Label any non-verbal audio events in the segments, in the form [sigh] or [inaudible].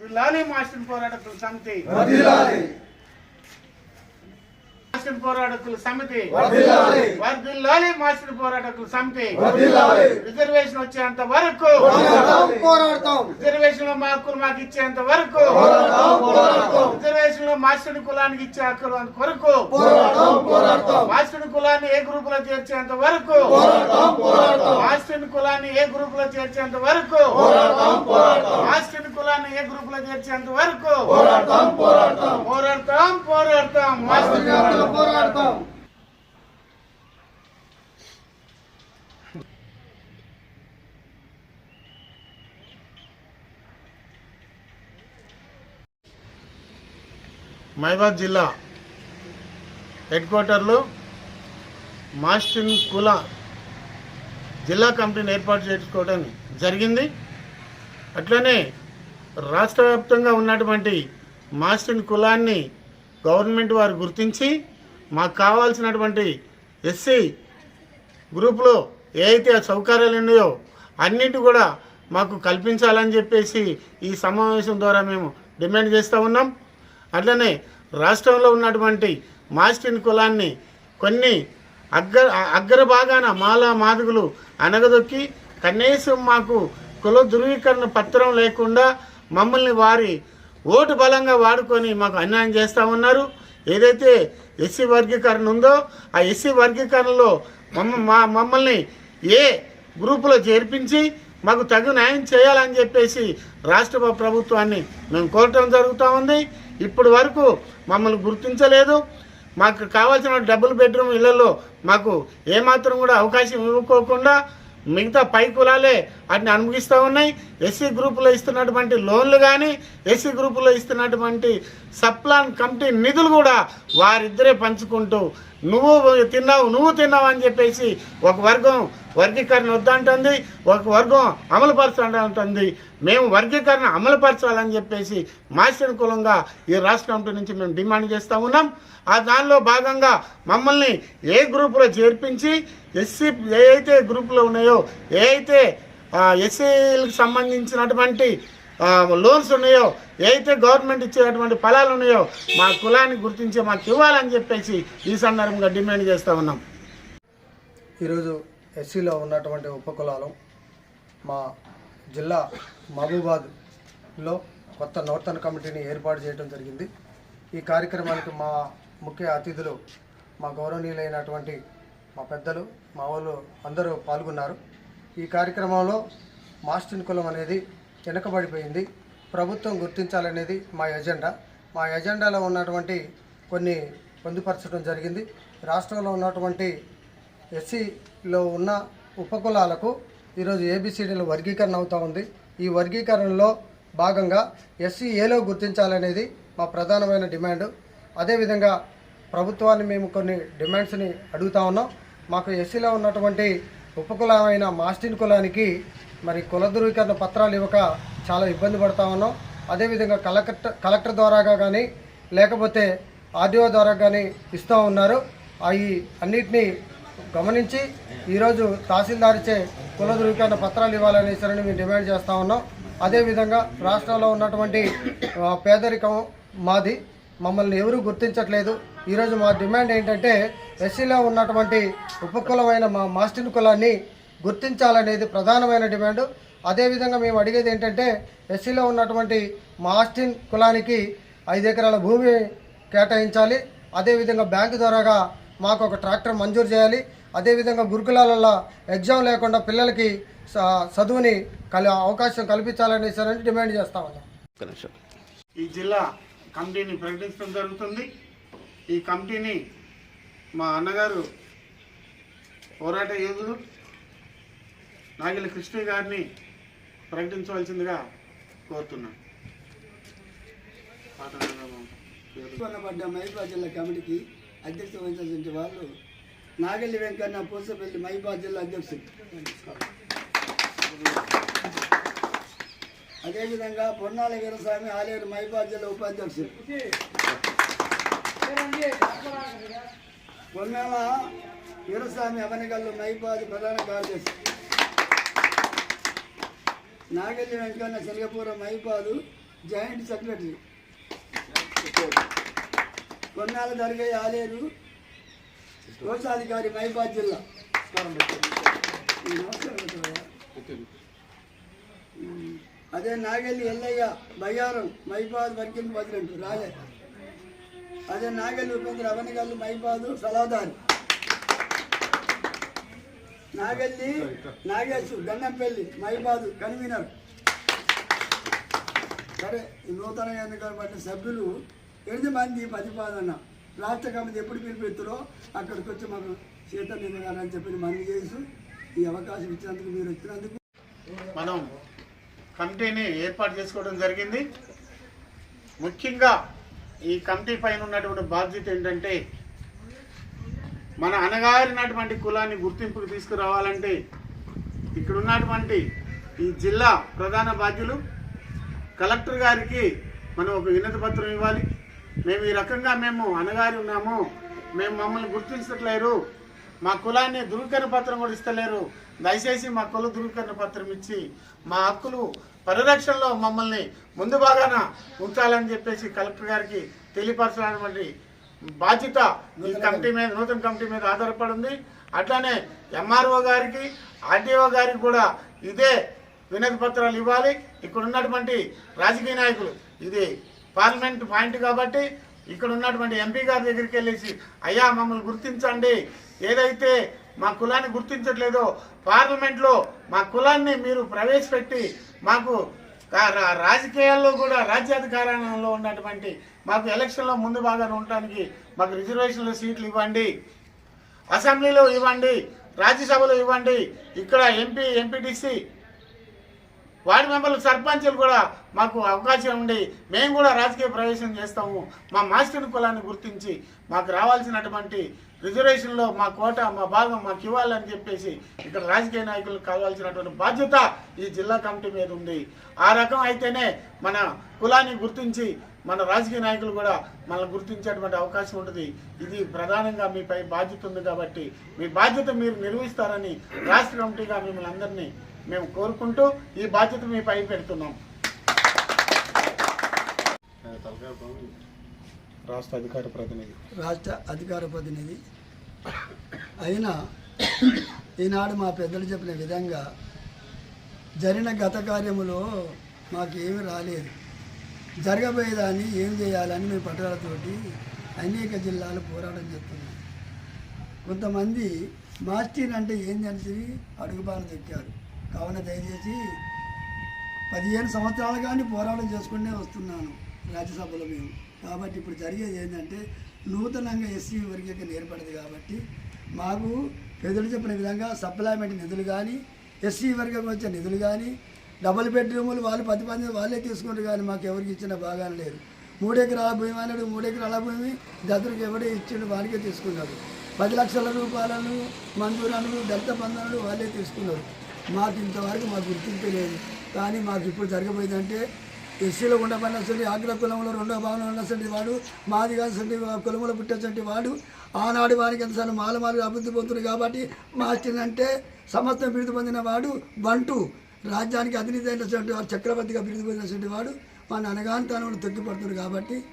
జిల్లాని మాస్టర్ పోరాట సమితి మాస్టర్ పోరాటకుల సమితి. వర్ధిల్లాలి. మాస్టర్ పోరాటకుల సమితి. రిజర్వేషన్ వచ్చేంత వరకు. పోరాడతాం. రిజర్వేషన్లో మా హక్కులు మాకు ఇచ్చేంత వరకు. రిజర్వేషన్లో మాస్టర్ కులానికి ఇచ్చే హక్కులు కొరకు మాస్టర్ కులాన్ని ఏ గ్రూప్లో చేర్చేంత వరకు. మాస్టర్ కులాన్ని ఏ గ్రూప్లో చేర్చేంత వరకు. మాస్టర్ కులాన్ని ఏ గ్రూప్లో చేర్చేంత వరకు. పోరాడతాం. పోరాడతాం. పోరాడతాం. మైబాద్ జిల్లా హెడ్ క్వార్టర్లో మాస్టిన్ కుల జిల్లా కమిటీని ఏర్పాటు చేసుకోవడం జరిగింది. అట్లనే రాష్ట్ర వ్యాప్తంగా ఉన్నటువంటి మాస్టిన్ కులాన్ని గవర్నమెంట్ వారు గుర్తించి మాకు కావాల్సినటువంటి ఎస్సీ గ్రూప్లో ఏ అయితే సౌకర్యాలు ఉన్నాయో అన్నిటి కూడా మాకు కల్పించాలని చెప్పేసి ఈ సమావేశం ద్వారా మేము డిమాండ్ చేస్తూ ఉన్నాం. అట్లనే రాష్ట్రంలో ఉన్నటువంటి మాస్టిన్ కులాన్ని కొన్ని అగ్ర అగ్రభాగాన మాల మాదుగులు అనగదొక్కి కనీసం మాకు కుల ధృవీకరణ పత్రం లేకుండా మమ్మల్ని వారి ఓటు బలంగా వాడుకొని మాకు అన్యాయం చేస్తూ ఉన్నారు. ఏదైతే ఎస్సీ వర్గీకరణ ఉందో ఆ ఎస్సీ వర్గీకరణలో మమ్మ మా మమ్మల్ని ఏ గ్రూపులో చేర్పించి మాకు తగు న్యాయం చేయాలని చెప్పేసి రాష్ట్ర ప్రభుత్వాన్ని మేము కోరటం జరుగుతూ ఉంది. ఇప్పటి వరకు మమ్మల్ని గుర్తించలేదు. మాకు కావాల్సిన డబుల్ బెడ్రూమ్ ఇళ్ళలో మాకు ఏమాత్రం కూడా అవకాశం ఇవ్వకోకుండా మిగతా పై కులాలే వాటిని అనుభవిస్తూ ఉన్నాయి. ఎస్సీ గ్రూపులో ఇస్తున్నటువంటి లోన్లు కానీ ఎస్సీ గ్రూపులో ఇస్తున్నటువంటి సప్లాన్ కమిటీ నిధులు కూడా వారిద్దరే పంచుకుంటూ నువ్వు తిన్నావు నువ్వు తిన్నావు అని చెప్పేసి ఒక వర్గం వర్గీకరణ వద్దంటుంది ఒక వర్గం అమలు పరచాలంటుంది మేము వర్గీకరణ అమలు పరచాలని చెప్పేసి మాస్టర్ కులంగా ఈ రాష్ట్ర నుంచి మేము డిమాండ్ చేస్తూ ఉన్నాం. ఆ దానిలో భాగంగా మమ్మల్ని ఏ గ్రూపులో చేర్పించి ఎస్సీ ఏ అయితే గ్రూపులో ఉన్నాయో ఏ అయితే ఎస్సీలకు సంబంధించినటువంటి లోన్స్ ఉన్నాయో ఏదైతే గవర్నమెంట్ ఇచ్చేటువంటి ఫలాలు ఉన్నాయో మా కులాన్ని గుర్తించి మాకు ఇవ్వాలని చెప్పేసి ఈ సందర్భంగా డిమాండ్ చేస్తూ ఉన్నాం. ఈరోజు ఎస్సీలో ఉన్నటువంటి ఉపకులాలు మా జిల్లా మహబూబాద్లో కొత్త నూతన కమిటీని ఏర్పాటు చేయడం జరిగింది. ఈ కార్యక్రమానికి మా ముఖ్య అతిథులు మా గౌరవనీయులైనటువంటి మా పెద్దలు మా వాళ్ళు అందరూ పాల్గొన్నారు. ఈ కార్యక్రమంలో మాస్టిన్ కులం అనేది వెనుకబడిపోయింది. ప్రభుత్వం గుర్తించాలనేది మా ఎజెండా. మా ఎజెండాలో ఉన్నటువంటి కొన్ని పొందుపరచడం జరిగింది. రాష్ట్రంలో ఉన్నటువంటి ఎస్సీలో ఉన్న ఉపకులాలకు ఈరోజు ఏబిసిడీల వర్గీకరణ అవుతూ ఉంది. ఈ వర్గీకరణలో భాగంగా ఎస్సీ ఏలో గుర్తించాలనేది మా ప్రధానమైన డిమాండ్. అదేవిధంగా ప్రభుత్వాన్ని మేము కొన్ని డిమాండ్స్ని అడుగుతా ఉన్నాం. మాకు ఎస్సీలో ఉన్నటువంటి ఉపకులమైన మాస్టిన్ కులానికి మరి కుల ధృవీకరణ పత్రాలు ఇవ్వక చాలా ఇబ్బంది పడతా ఉన్నాం. అదేవిధంగా కలెక్టర్ కలెక్టర్ ద్వారాగా కానీ లేకపోతే ఆర్డీఓ ద్వారా కానీ ఇస్తూ ఉన్నారు. అవి అన్నిటినీ గమనించి ఈరోజు తహసీల్దార్చే కుల ధృవీకరణ పత్రాలు ఇవ్వాలనేసి మేము డిమాండ్ చేస్తూ ఉన్నాం. అదేవిధంగా రాష్ట్రంలో ఉన్నటువంటి పేదరికం మాది. మమ్మల్ని ఎవరూ గుర్తించట్లేదు. ఈరోజు మా డిమాండ్ ఏంటంటే ఎస్సీలో ఉన్నటువంటి ఉపకులమైన మా మాస్టిన్ కులాన్ని గుర్తించాలనేది ప్రధానమైన డిమాండ్. అదేవిధంగా మేము అడిగేది ఏంటంటే ఎస్సీలో ఉన్నటువంటి మాస్టిన్ కులానికి ఐదు ఎకరాల భూమి కేటాయించాలి. అదేవిధంగా బ్యాంకు ద్వారాగా మాకు ఒక ట్రాక్టర్ మంజూరు చేయాలి. అదేవిధంగా గురుకులాలలో ఎగ్జామ్ లేకుండా పిల్లలకి చదువుని కలి అవకాశం కల్పించాలని సరే డిమాండ్ చేస్తా ఉన్నాం. ఈ జిల్లా కమిటీని ప్రకటించడం జరుగుతుంది. ఈ కమిటీని మా అన్నగారు పోరాట యోధులు నాగిల కృష్ణ గారిని ప్రకటించవలసిందిగా కోరుతున్నాను. కొనబడ్డ మహిబాద్ జిల్లా కమిటీకి అధ్యక్షత వహించాల్సిన వాళ్ళు నాగల్లి వెంకన్న పూసపల్లి మహిబాద్ జిల్లా అధ్యక్షుడు అదేవిధంగా పొన్నాల వీరస్వామి ఆలేరు మహిబాద్ జిల్లా ఉపాధ్యక్షుడు పొన్నాల వీరస్వామి అవనిగల్లు మహిబాద్ ప్రధాన కార్యదర్శి. Nagalli Venkanna Shanagapura Mypalu joint secretary. కొన్నాళ్ళ దర్గా ఆలేరు కోశాధికారి మైబాద్ జిల్లా. అదే నాగల్లి ఎల్లయ్య బయ్యారం మైబాద్ వర్కింగ్ ప్రెసిడెంట్ రాలే అదే నాగల్లి ఉపేంద్ర అవనిగల్లు మైబాదు సలాదారి నాగల్లి నాగేశు గన్నంపల్లి మైబాదు కన్వీనర్. సరే ఈ నూతనంగా ఎన్నికబడిన సభ్యులు ఎనిమిది మంది ప్రతిపాదన. రాష్ట్ర కమిటీ ఎప్పుడు పిలిపిస్తారో అక్కడికి వచ్చి మాకు చైతన్యం అని చెప్పి మనం చేసి ఈ అవకాశం ఇచ్చినందుకు మీరు వచ్చినందుకు. మనం కమిటీని ఏర్పాటు చేసుకోవడం జరిగింది. ముఖ్యంగా ఈ కమిటీ పైన ఉన్నటువంటి బాధ్యత ఏంటంటే మన అనగారినటువంటి కులాన్ని గుర్తింపుకు తీసుకురావాలంటే ఇక్కడ ఉన్నటువంటి ఈ జిల్లా ప్రధాన బాధ్యులు కలెక్టర్ గారికి మనం ఒక వినతి పత్రం ఇవ్వాలి. మేము ఈ రకంగా మేము అనగారి ఉన్నాము. మేము మమ్మల్ని గుర్తించట్లేరు. మా కులాన్ని ధృవీకరణ పత్రం కూడా ఇస్తలేరు. దయచేసి మా కుల ధృవీకరణ పత్రం ఇచ్చి మా హక్కులు పరిరక్షణలో మమ్మల్ని ముందు బాగాన ఉంచాలని చెప్పేసి కలెక్టర్ గారికి తెలియపరచడానికి బాధ్యత ఈ కమిటీ మీద నూతన కమిటీ మీద ఆధారపడి ఉంది అట్లానే ఎంఆర్ఓ గారికి ఆర్డీఓ గారికి కూడా ఇదే వినతి పత్రాలు ఇవ్వాలి. ఇక్కడ ఉన్నటువంటి రాజకీయ నాయకులు ఇది పార్లమెంట్ పాయింట్ కాబట్టి ఇక్కడ ఉన్నటువంటి ఎంపీ గారి దగ్గరికి వెళ్ళేసి అయ్యా మమ్మల్ని గుర్తించండి. ఏదైతే మా కులాన్ని గుర్తించట్లేదో పార్లమెంట్లో మా కులాన్ని మీరు ప్రవేశపెట్టి మాకు రాజకీయాల్లో కూడా రాజ్యాధికారంలో ఉన్నటువంటి మాకు ఎలక్షన్లో ముందు బాగా ఉండటానికి మాకు రిజర్వేషన్లో సీట్లు ఇవ్వండి. అసెంబ్లీలో ఇవ్వండి రాజ్యసభలో ఇవ్వండి ఇక్కడ ఎంపీ ఎంపీటీసీ వార్డు మెంబర్లు సర్పంచులు కూడా మాకు అవకాశం ఉండి మేము కూడా రాజకీయ ప్రవేశం చేస్తాము. మా మాస్టర్ కులాన్ని గుర్తించి మాకు రావాల్సినటువంటి రిజర్వేషన్లో మా కోట మా భాగం మాకు ఇవ్వాలని చెప్పేసి ఇక్కడ రాజకీయ నాయకులకు కావాల్సినటువంటి బాధ్యత ఈ జిల్లా కమిటీ మీద ఉంది. ఆ రకం అయితేనే మన కులాన్ని గుర్తించి మన రాజకీయ నాయకులు కూడా మనల్ని గుర్తించేటువంటి అవకాశం ఉంటుంది. ఇది ప్రధానంగా మీపై బాధ్యత ఉంది కాబట్టి మీ బాధ్యత మీరు నిర్వహిస్తారని రాష్ట్ర కమిటీగా మిమ్మల్ని అందరినీ మేము కోరుకుంటూ ఈ బాధ్యత మీపై పెడుతున్నాం. రాష్ట్ర అధికార ప్రతినిధి. రాష్ట్ర అధికార ప్రతినిధి. అయినా ఈనాడు మా పెద్దలు చెప్పిన విధంగా జరిగిన గత కార్యములో మాకేమీ రాలేదు. జరగబోయేదాన్ని ఏం చేయాలని మేము పట్టుదలతోటి అనేక జిల్లాలు పోరాటం చేస్తున్నాం కొంతమంది మాస్టర్ అంటే ఏంది అనేసి దొక్కారు కావున దయచేసి పదిహేను సంవత్సరాలు కానీ పోరాటం చేసుకుంటే వస్తున్నాను రాజ్యసభలో మేము. కాబట్టి ఇప్పుడు జరిగేది ఏంటంటే నూతనంగా ఎస్సీ వర్గీకరణ ఏర్పడింది కాబట్టి మాకు పెద్దలు చెప్పిన విధంగా సప్లైమెంట్ నిధులు కానీ ఎస్సీ వర్గం వచ్చే నిధులు కానీ డబుల్ బెడ్రూములు వాళ్ళు పది పది వాళ్ళే తీసుకుంటారు కానీ మాకు ఎవరికి ఇచ్చిన భాగాలు లేదు. మూడెకరాల భూమి అన్నాడు మూడెకరాల భూమి దద్దరికి ఎవడే ఇచ్చిండు వారికే తీసుకున్నాడు. పది లక్షల రూపాయలను మంజూరాలు దళిత బంధనలు వాళ్ళే తీసుకున్నారు. మాకు ఇంతవరకు మాకు గుర్తింపు లేదు. కానీ మాకు ఇప్పుడు జరగబోయేదంటే ఎస్సీలో ఉండబడినటువంటి ఆగ్ర కులంలో రెండో భావన ఉన్నటువంటి వాడు మాది కాసినటువంటి కులంలో పుట్టినటువంటి వాడు. ఆనాడు వారికి ఎంత మాల మాలు అభివృద్ధి పొందుతుంది కాబట్టి మాస్టర్ అంటే సమస్తం బిరుదు పొందిన వాడు బంటు. రాజ్యానికి అధినేత అయినటువంటి వాడు చక్రవర్తిగా బిరుదు పొందినటువంటి వాడు. మన అనగాంతనంలో తొక్కిపడుతుంది కాబట్టి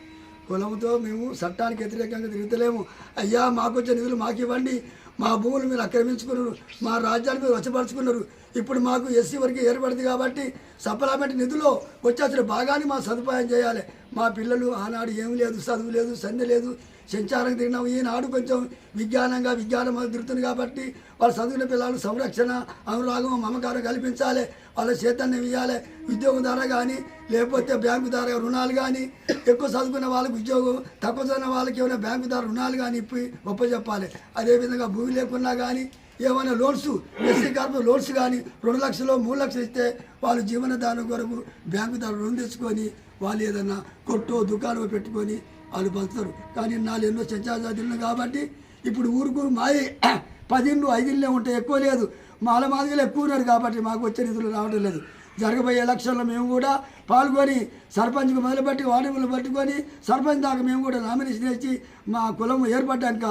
కులంతో మేము చట్టానికి వ్యతిరేకంగా తిరుగుతలేము. అయ్యా మాకు వచ్చే నిధులు మాకు ఇవ్వండి మా భూములు మీరు ఆక్రమించుకున్నారు. మా రాజ్యాన్ని మీరు వచ్చపరుచుకున్నారు ఇప్పుడు మాకు ఎస్సీ వరకు ఏర్పడింది కాబట్టి సప్లమెంట్ నిధులో వచ్చేసిన భాగాన్ని మా సదుపాయం చేయాలి. మా పిల్లలు ఆనాడు ఏం లేదు చదువు లేదు సంధి లేదు సంచారం తిరిగినాం. ఈనాడు కొంచెం విజ్ఞానంగా విజ్ఞానం తిరుగుతుంది కాబట్టి వాళ్ళ చదువుల పిల్లలు సంరక్షణ అనురాగం మమకారం కల్పించాలి. వాళ్ళ చైతన్యం ఇవ్వాలి. ఉద్యోగం ధర కానీ లేకపోతే బ్యాంకు ద్వారా రుణాలు కానీ ఎక్కువ చదువుకున్న వాళ్ళకి ఉద్యోగం తక్కువ చదివిన వాళ్ళకి ఏమైనా బ్యాంకు ద్వారా రుణాలు కానీ ఇప్పి గొప్ప చెప్పాలి అదేవిధంగా భూమి లేకున్నా కానీ ఏమైనా లోన్స్ ఎస్సీ కార్పు లోన్స్ కానీ రెండు లక్షలు మూడు లక్షలు ఇస్తే వాళ్ళు జీవనదానం కొరకు బ్యాంకు ద్వారా రుణం తెచ్చుకొని వాళ్ళు ఏదైనా కొట్టో దుకాణం పెట్టుకొని వాళ్ళు పంచుతారు కానీ నాలుగు ఎన్నో సంచారాలు కాబట్టి ఇప్పుడు ఊరుకు మాయి [clears throat] పదిళ్ళు ఐదిళ్ళే ఉంటాయి ఎక్కువ లేదు. మాల మాదిగలు ఎక్కువ ఉన్నారు కాబట్టి మాకు వచ్చే నిధులు రావడం లేదు. జరగబోయే ఎలక్షన్లో మేము కూడా పాల్గొని సర్పంచ్కి మొదలుపెట్టి వార్డులు పట్టుకొని సర్పంచ్ దాకా మేము కూడా నామినేషన్ ఇచ్చి మా కులం ఏర్పడ్డాక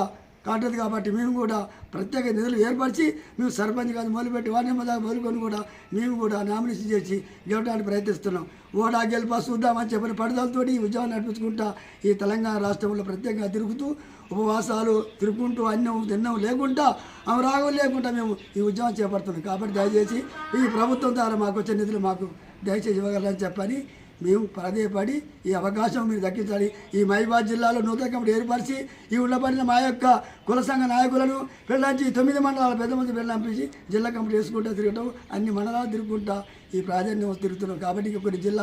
కాంటది కాబట్టి మేము కూడా ప్రత్యేక నిధులు ఏర్పరిచి మేము సర్పంచ్ కాదు మొదలుపెట్టి వార్డు నెంబర్ దాకా మొదలుకొని కూడా మేము కూడా నామినేషన్ చేసి గెలవడానికి ప్రయత్నిస్తున్నాం. ఓడా గెలుపా చూద్దామని చెప్పిన పడుదలతో ఈ ఉద్యమం నడిపించుకుంటా ఈ తెలంగాణ రాష్ట్రంలో ప్రత్యేకంగా తిరుగుతూ ఉపవాసాలు తిరుగుకుంటూ అన్నం తిన్నం లేకుండా అమరాగం లేకుండా మేము ఈ ఉద్యమం చేపడుతున్నాం. కాబట్టి దయచేసి ఈ ప్రభుత్వం ద్వారా మాకు వచ్చే నిధులు మాకు దయచేసి ఇవ్వగలరని చెప్పని మేము పరదేపడి ఈ అవకాశం మీరు దక్కించాలి. ఈ మహిబాద్ జిల్లాలో నూతన కమిటీ ఏర్పరిచి ఈ ఉండబడిన మా యొక్క కుల సంఘ నాయకులను పెళ్ళంచి తొమ్మిది మండలాల పెద్ద మంది పెళ్ళంపించి జిల్లా కమిటీ వేసుకుంటూ తిరగటం అన్ని మండలాలు తిరుగుకుంటా ఈ ప్రాధాన్యం తిరుగుతున్నాం. కాబట్టి కొన్ని జిల్లా